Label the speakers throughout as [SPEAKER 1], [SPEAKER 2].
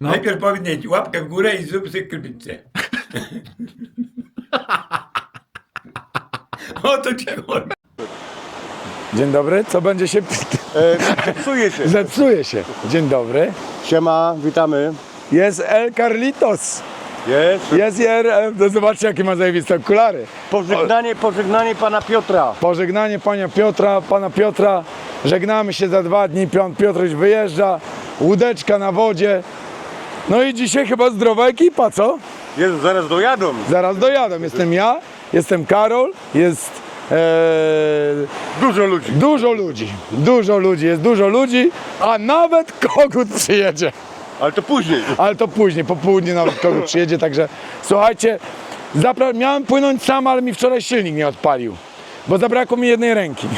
[SPEAKER 1] No.
[SPEAKER 2] Najpierw powinien łapkę w górę i zrób sobie krypicę. o to cię wolno.
[SPEAKER 1] Dzień dobry, co będzie się...
[SPEAKER 3] E, psuje się.
[SPEAKER 1] Zepsuje się. Dzień dobry.
[SPEAKER 3] Siema, witamy.
[SPEAKER 1] Jest El Carlitos.
[SPEAKER 3] Jest.
[SPEAKER 1] Jest jer... e, no Zobaczcie, jakie ma zajebiste okulary.
[SPEAKER 3] Pożegnanie, pożegnanie pana Piotra.
[SPEAKER 1] Pożegnanie pana Piotra, pana Piotra. Żegnamy się za dwa dni. Pan Piotruś wyjeżdża. Łódeczka na wodzie. No i dzisiaj chyba zdrowa ekipa, co?
[SPEAKER 3] Jest, zaraz dojadą.
[SPEAKER 1] Zaraz dojadą. Jestem ja, jestem Karol, jest e,
[SPEAKER 3] Dużo ludzi.
[SPEAKER 1] dużo ludzi. Dużo ludzi, jest dużo ludzi, a nawet kogut przyjedzie.
[SPEAKER 3] Ale to później.
[SPEAKER 1] Ale to później, po południu nawet kogut przyjedzie, także słuchajcie, zapra- miałem płynąć sam, ale mi wczoraj silnik nie odpalił, bo zabrakło mi jednej ręki.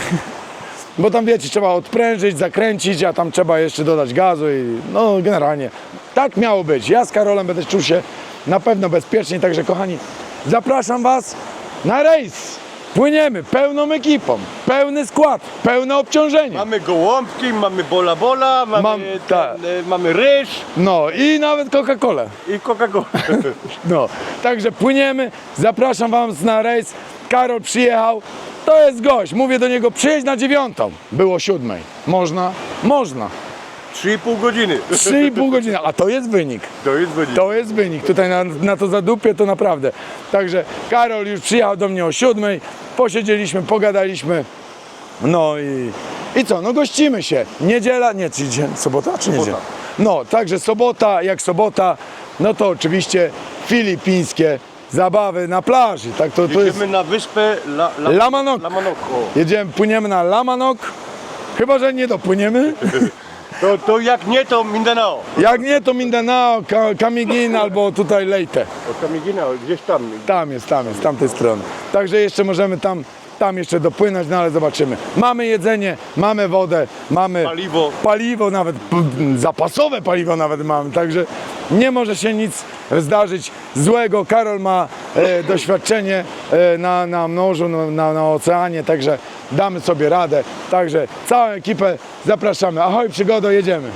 [SPEAKER 1] Bo tam wiecie, trzeba odprężyć, zakręcić, a tam trzeba jeszcze dodać gazu i no generalnie tak miało być. Ja z Karolem będę czuł się na pewno bezpiecznie, także kochani, zapraszam Was na rejs. Płyniemy pełną ekipą, pełny skład, pełne obciążenie.
[SPEAKER 3] Mamy gołąbki, mamy bola bola, mamy,
[SPEAKER 1] Mam-
[SPEAKER 3] ten,
[SPEAKER 1] tak.
[SPEAKER 3] e, mamy ryż
[SPEAKER 1] No i nawet Coca-Colę.
[SPEAKER 3] i Coca-Cola.
[SPEAKER 1] No, także płyniemy, zapraszam Was na rejs. Karol przyjechał, to jest gość. Mówię do niego, przyjedź na dziewiątą. Było siódmej. Można? Można.
[SPEAKER 3] 3,5 godziny.
[SPEAKER 1] 3,5 godziny, a to jest wynik.
[SPEAKER 3] To jest wynik.
[SPEAKER 1] To jest wynik. Tutaj na, na to zadupie to naprawdę. Także Karol już przyjechał do mnie o siódmej, posiedzieliśmy, pogadaliśmy. No i, i co, no gościmy się. Niedziela, nie, czy dzień, sobota czy niedziela? No, także sobota, jak sobota, no to oczywiście filipińskie zabawy na plaży. Tak to, to jest.
[SPEAKER 3] Jedziemy na wyspę La, La,
[SPEAKER 1] Lamanok. Jedziemy, płyniemy na Lamanok. Chyba, że nie dopłyniemy.
[SPEAKER 3] To, to jak nie, to Mindanao.
[SPEAKER 1] Jak nie, to Mindanao, Ka- Kamigin albo tutaj Leyte.
[SPEAKER 3] O Kamigina, gdzieś tam.
[SPEAKER 1] Tam jest, tam jest, z tamtej strony. Także jeszcze możemy tam, tam jeszcze dopłynąć, no ale zobaczymy. Mamy jedzenie, mamy wodę, mamy
[SPEAKER 3] Paliwo.
[SPEAKER 1] paliwo nawet, p- zapasowe paliwo nawet mamy, także nie może się nic zdarzyć złego. Karol ma e, doświadczenie e, na, na morzu, no, na, na oceanie, także damy sobie radę. Także całą ekipę zapraszamy. Ahoj, przygodo, jedziemy.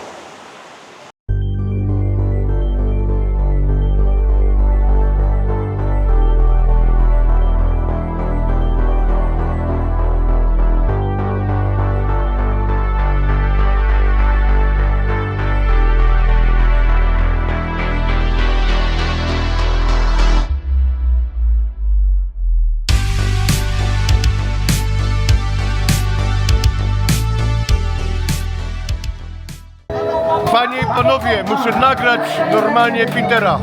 [SPEAKER 3] Panowie, muszę nagrać normalnie Petera.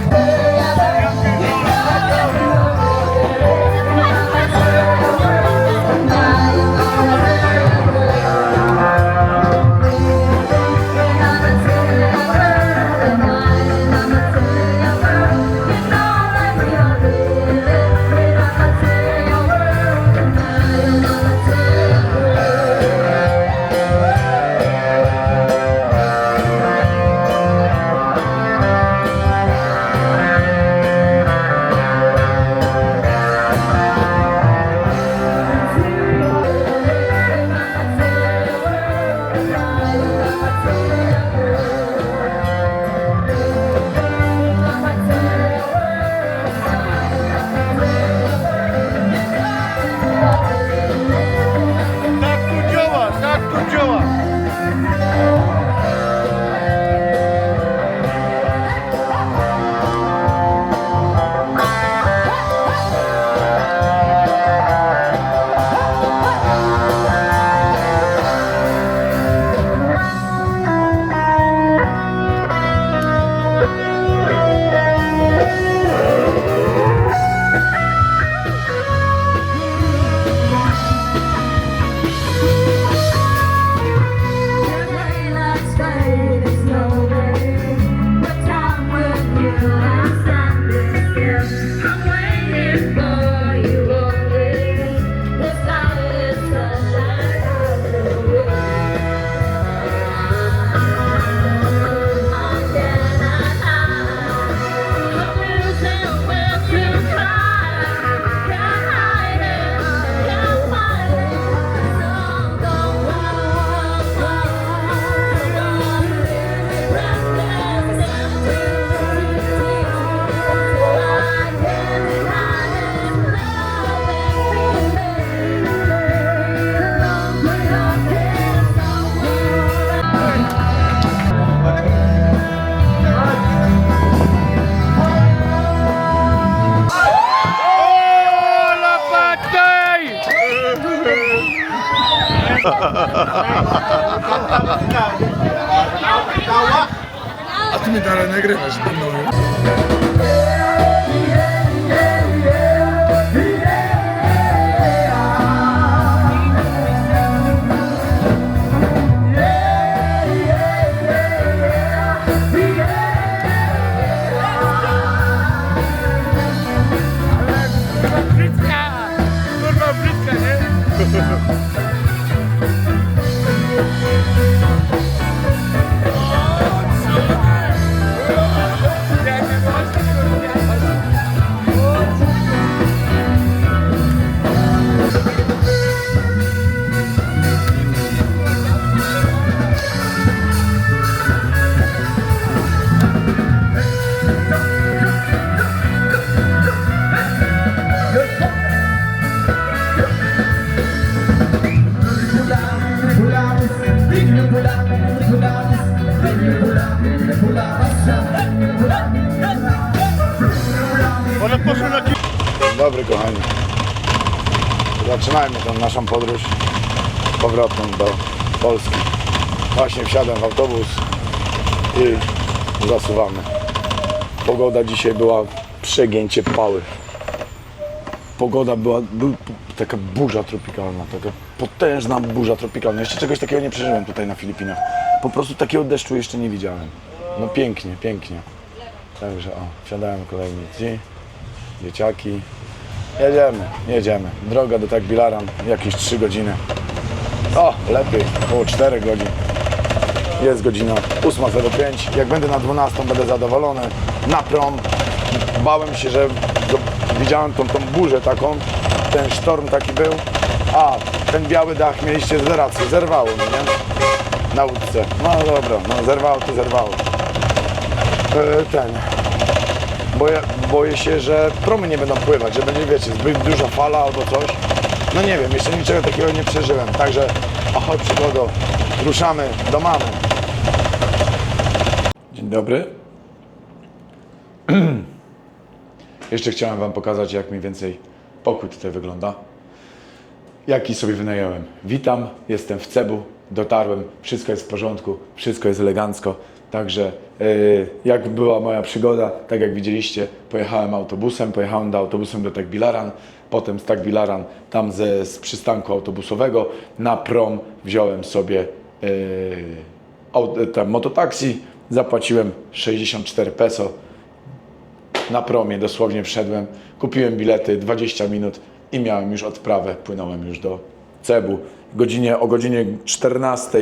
[SPEAKER 1] mi
[SPEAKER 3] taranegra,
[SPEAKER 1] pues, no. Kochani. Zaczynajmy tą naszą podróż powrotną do Polski. Właśnie wsiadłem w autobus i zasuwamy. Pogoda dzisiaj była przegięcie pały. Pogoda była, był taka burza tropikalna, taka potężna burza tropikalna. Jeszcze czegoś takiego nie przeżyłem tutaj na Filipinach. Po prostu takiego deszczu jeszcze nie widziałem. No pięknie, pięknie. Także o, wsiadają kolejni ci dzieciaki. Jedziemy, jedziemy. Droga do Tagbilaran jakieś 3 godziny. O, lepiej, około 4 godzin. Jest godzina 8.05. Jak będę na 12 będę zadowolony. Na prom. Bałem się, że widziałem tą, tą burzę taką. Ten sztorm taki był. A, ten biały dach mieliście z racji. Zerwało mnie, nie? Na łódce. No dobra, no zerwało to zerwało. E, ten, Boję, boję się, że promy nie będą pływać, że będzie, wiecie, zbyt duża fala albo coś. No nie wiem, jeszcze niczego takiego nie przeżyłem. Także, ahoj przygodo, ruszamy do mamy. Dzień dobry. jeszcze chciałem Wam pokazać, jak mniej więcej pokój tutaj wygląda. Jaki sobie wynająłem. Witam, jestem w Cebu, dotarłem, wszystko jest w porządku, wszystko jest elegancko. Także yy, jak była moja przygoda, tak jak widzieliście, pojechałem autobusem, pojechałem do autobusem do Tagbilaran, potem z Tagbilaran tam ze, z przystanku autobusowego na prom wziąłem sobie yy, aut- tam mototaksi, zapłaciłem 64 peso, na promie dosłownie wszedłem, kupiłem bilety 20 minut i miałem już odprawę, płynąłem już do Cebu. Godzinie, o godzinie 14,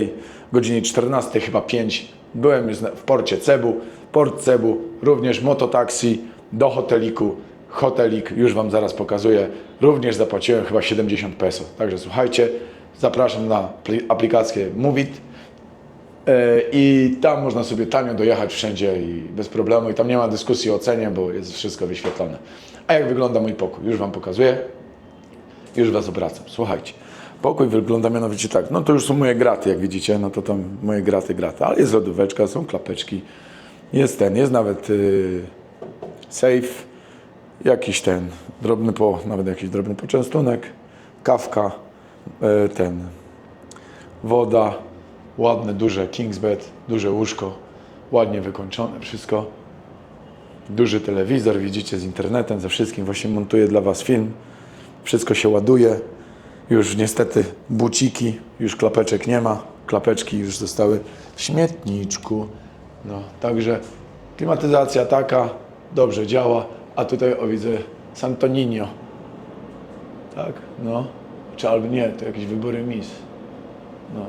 [SPEAKER 1] godzinie 14 chyba 5 byłem już w porcie Cebu. Port Cebu, również mototaksi do hoteliku. Hotelik, już Wam zaraz pokazuję, również zapłaciłem chyba 70 peso. Także słuchajcie, zapraszam na pli- aplikację Movit. E, I tam można sobie tanio dojechać wszędzie i bez problemu. I tam nie ma dyskusji o cenie, bo jest wszystko wyświetlone. A jak wygląda mój pokój? Już Wam pokazuję. Już Was obracam. Słuchajcie. Pokój wygląda mianowicie tak. No to już są moje graty, jak widzicie. No to tam moje graty, graty. Ale jest lodóweczka, są klapeczki. Jest ten, jest nawet yy, safe. Jakiś ten drobny po, nawet jakiś drobny poczęstunek. Kawka. Yy, ten woda, ładne, duże Kingsbed, duże łóżko, ładnie wykończone wszystko. Duży telewizor, widzicie, z internetem, ze wszystkim. Właśnie montuję dla Was film. Wszystko się ładuje. Już niestety buciki, już klapeczek nie ma. Klapeczki już zostały w śmietniczku. No, także klimatyzacja taka, dobrze działa. A tutaj, o widzę, Santoninio. Tak, no. Czy albo nie, to jakieś wybory mis. No.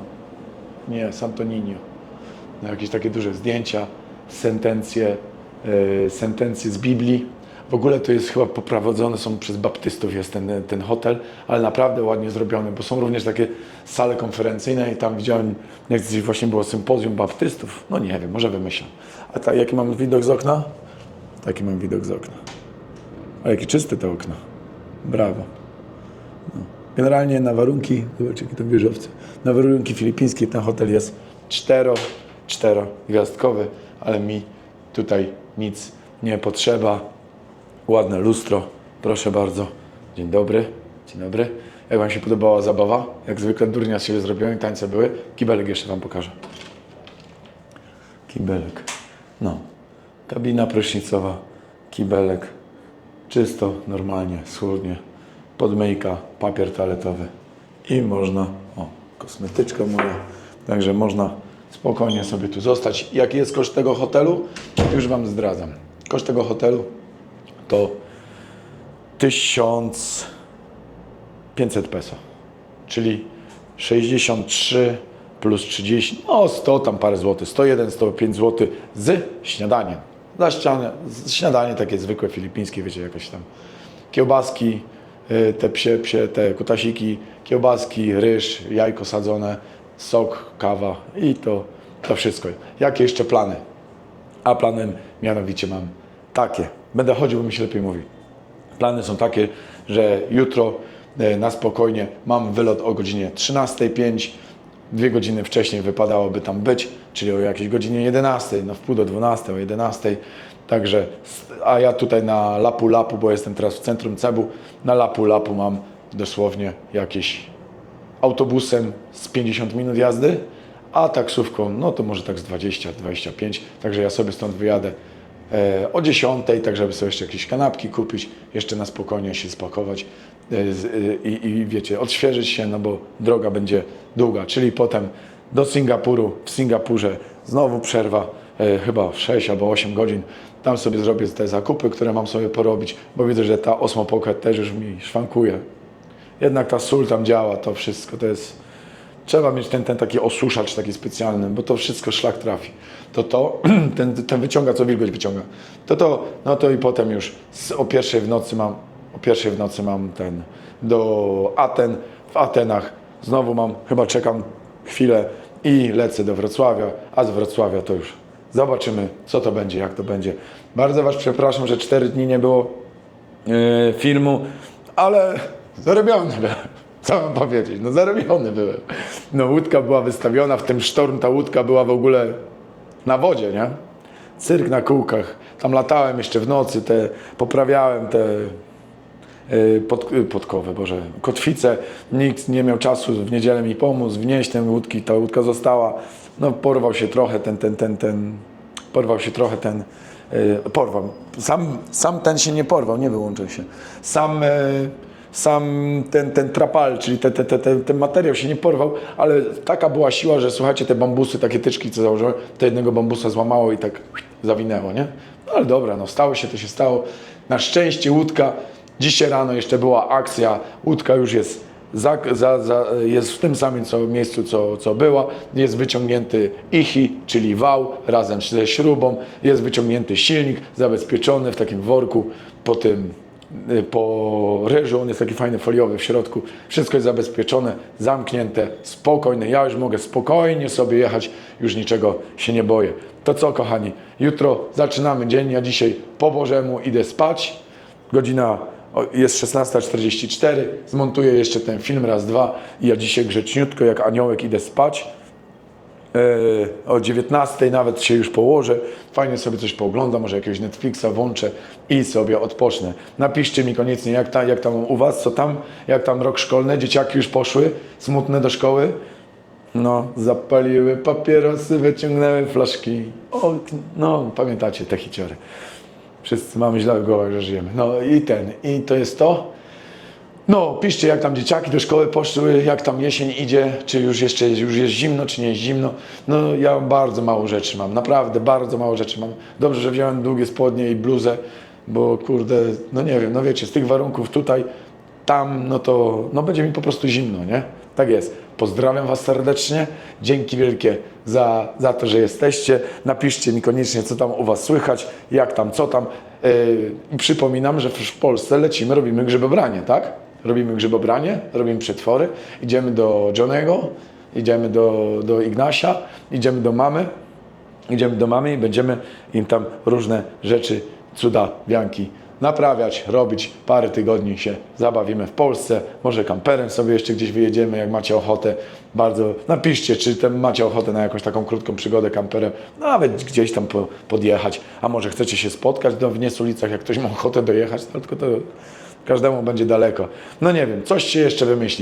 [SPEAKER 1] Nie, Santoninio. No, jakieś takie duże zdjęcia, sentencje, e, sentencje z Biblii. W ogóle to jest chyba poprowadzone są przez baptystów jest ten, ten hotel, ale naprawdę ładnie zrobiony, bo są również takie sale konferencyjne i tam widziałem, jak właśnie było sympozjum baptystów. No nie wiem, może wymyślam. A ta, jaki mam widok z okna? Taki mam widok z okna. A jakie czyste te okna. Brawo. Generalnie na warunki, zobaczcie jakie to wieżowce, na warunki filipińskie ten hotel jest cztero, cztero gwiazdkowy, ale mi tutaj nic nie potrzeba. Ładne lustro, proszę bardzo. Dzień dobry, dzień dobry. Jak Wam się podobała zabawa? Jak zwykle durnia z siebie zrobiłem i tańce były. Kibelek jeszcze Wam pokażę. Kibelek. No. Kabina prysznicowa, kibelek. Czysto, normalnie, schudnie. Podmyjka, papier toaletowy. I można, o, kosmetyczka moja. Także można spokojnie sobie tu zostać. Jaki jest koszt tego hotelu? Już Wam zdradzam. Koszt tego hotelu to 1500 peso. Czyli 63 plus 30, no 100 tam parę złotych, 101, 105 zł z śniadaniem. Za ścianę, śniadanie takie zwykłe filipińskie, wiecie, jakieś tam kiełbaski, y, te psie, psie, te kutasiki, kiełbaski, ryż, jajko sadzone, sok, kawa i to, to wszystko. Jakie jeszcze plany? A planem mianowicie mam takie. Będę chodził, bo mi się lepiej mówi. Plany są takie, że jutro e, na spokojnie mam wylot o godzinie 13.05. Dwie godziny wcześniej wypadałoby tam być, czyli o jakiejś godzinie 11, no w pół do 12, o 11. Także, a ja tutaj na Lapu Lapu, bo jestem teraz w centrum Cebu, na Lapu Lapu mam dosłownie jakieś autobusem z 50 minut jazdy, a taksówką, no to może tak z 20-25, także ja sobie stąd wyjadę o 10, tak żeby sobie jeszcze jakieś kanapki kupić, jeszcze na spokojnie się spakować e, e, i, i wiecie, odświeżyć się, no bo droga będzie długa, czyli potem do Singapuru, w Singapurze znowu przerwa, e, chyba 6 albo 8 godzin, tam sobie zrobię te zakupy, które mam sobie porobić, bo widzę, że ta Osmo Pocket też już mi szwankuje, jednak ta sól tam działa, to wszystko to jest. Trzeba mieć ten, ten taki osuszacz taki specjalny, bo to wszystko szlak trafi. To to, ten, ten wyciąga, co wilgoć wyciąga. To to, no to i potem już z, o pierwszej w nocy mam, o pierwszej w nocy mam ten do Aten. W Atenach znowu mam, chyba czekam chwilę i lecę do Wrocławia, a z Wrocławia to już zobaczymy, co to będzie, jak to będzie. Bardzo Was przepraszam, że cztery dni nie było yy, filmu, ale zarobiony byłem. Co mam powiedzieć? No zarobiony byłem. No łódka była wystawiona, w tym sztorm ta łódka była w ogóle na wodzie, nie? Cyrk na kółkach. Tam latałem jeszcze w nocy, te poprawiałem te yy, pod, yy, podkowy, Boże, kotwice. Nikt nie miał czasu w niedzielę mi pomóc, wnieść tę łódki. Ta łódka została, no porwał się trochę ten, ten, ten, ten, porwał się trochę ten, yy, porwał. Sam, sam ten się nie porwał, nie wyłączył się. Sam, sam ten, ten trapal, czyli te, te, te, te, ten materiał się nie porwał, ale taka była siła, że słuchajcie, te bambusy, takie tyczki, co założyłem, to jednego bambusa złamało i tak zawinęło, nie? No ale dobra, no stało się, to się stało. Na szczęście łódka, dzisiaj rano jeszcze była akcja, łódka już jest za, za, za, jest w tym samym co, miejscu, co, co była. Jest wyciągnięty ichi, czyli wał, razem ze śrubą. Jest wyciągnięty silnik, zabezpieczony w takim worku po tym, po ryżu. On jest taki fajny, foliowy w środku. Wszystko jest zabezpieczone, zamknięte, spokojne. Ja już mogę spokojnie sobie jechać, już niczego się nie boję. To co, kochani, jutro zaczynamy dzień. Ja dzisiaj po Bożemu idę spać. Godzina jest 16.44, zmontuję jeszcze ten film raz, dwa i ja dzisiaj grzeczniutko jak aniołek idę spać. E, o 19 nawet się już położę, fajnie sobie coś pooglądam, może jakiegoś Netflixa włączę i sobie odpocznę. Napiszcie mi koniecznie jak, ta, jak tam u Was, co tam, jak tam rok szkolny, dzieciaki już poszły, smutne do szkoły. No, zapaliły papierosy, wyciągnęły flaszki. O, no, pamiętacie te hiciory. Wszyscy mamy źle w głowach, że żyjemy. No i ten, i to jest to. No, piszcie jak tam dzieciaki do szkoły poszły, jak tam jesień idzie, czy już jeszcze już jest zimno, czy nie jest zimno. No ja bardzo mało rzeczy mam, naprawdę bardzo mało rzeczy mam. Dobrze, że wziąłem długie spodnie i bluzę, bo kurde, no nie wiem, no wiecie, z tych warunków tutaj, tam, no to no będzie mi po prostu zimno, nie? Tak jest. Pozdrawiam Was serdecznie. Dzięki wielkie za, za to, że jesteście. Napiszcie mi koniecznie, co tam u Was słychać, jak tam, co tam. Yy, przypominam, że w Polsce lecimy, robimy grzybobranie, tak? Robimy grzybobranie, robimy przetwory. Idziemy do Johnego, idziemy do, do Ignasia, idziemy do mamy, idziemy do mamy i będziemy im tam różne rzeczy, cuda, wianki naprawiać, robić. Parę tygodni się zabawimy w Polsce. Może kamperem sobie jeszcze gdzieś wyjedziemy, jak macie ochotę. Bardzo napiszcie, czy tam macie ochotę na jakąś taką krótką przygodę kamperem. Nawet gdzieś tam po, podjechać. A może chcecie się spotkać w Niesulicach, jak ktoś ma ochotę dojechać, tylko to każdemu będzie daleko. No nie wiem, coś się jeszcze wymyśli.